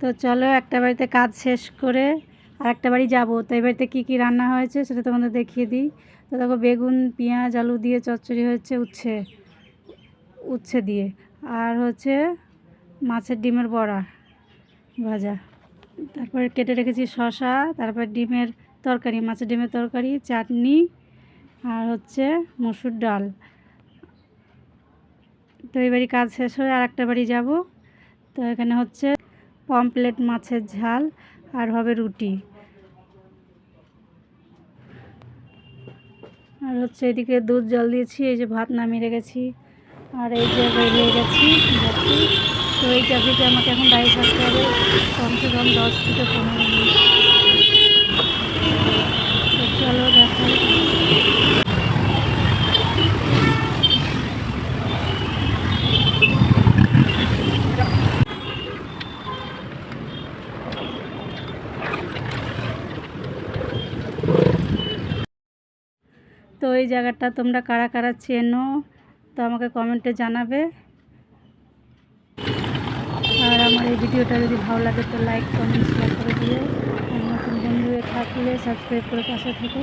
তো চলো একটা বাড়িতে কাজ শেষ করে আর একটা বাড়ি যাব। তো এই বাড়িতে কী কী রান্না হয়েছে সেটা তোমাদের দেখিয়ে দিই। তো দেখো বেগুন, পেঁয়াজ, আলু দিয়ে চচ্চড়ি হয়েছে উচ্ছে উচ্ছে দিয়ে। আর হচ্ছে মাছের ডিমের বড়া ভাজা। তারপরে কেটে রেখেছি শশা তারপর ডিমের তরকারি, মাছের ডিমের তরকারি, চাটনি আর হচ্ছে মসুর ডাল। তো এই বাড়ি কাজ শেষ হয়ে আর একটা বাড়ি যাব। তো এখানে হচ্ছে পমপ্লেট মাছের ঝাল আর হবে রুটি। আর হচ্ছে এদিকে দুধ জল দিয়েছি, এই যে ভাত নামিয়ে রেখেছি। আর এই যে বেরিয়ে গেছি তো এই ট্রাফিকে আমাকে এখন দাঁড়িয়ে থাকতে হবে। কমসে কম দশ থেকে পনেরো মিনিট তো চলো দেখাই তো এই জায়গাটা তোমরা কারা কারা চেনো, তো আমাকে কমেন্টে জানাবে। আর আমার এই ভিডিওটা যদি ভালো লাগে তো লাইক, কমেন্ট শেয়ার করে আর নতুন বন্ধু থাকলে সাবস্ক্রাইব করে পাশে থেকো।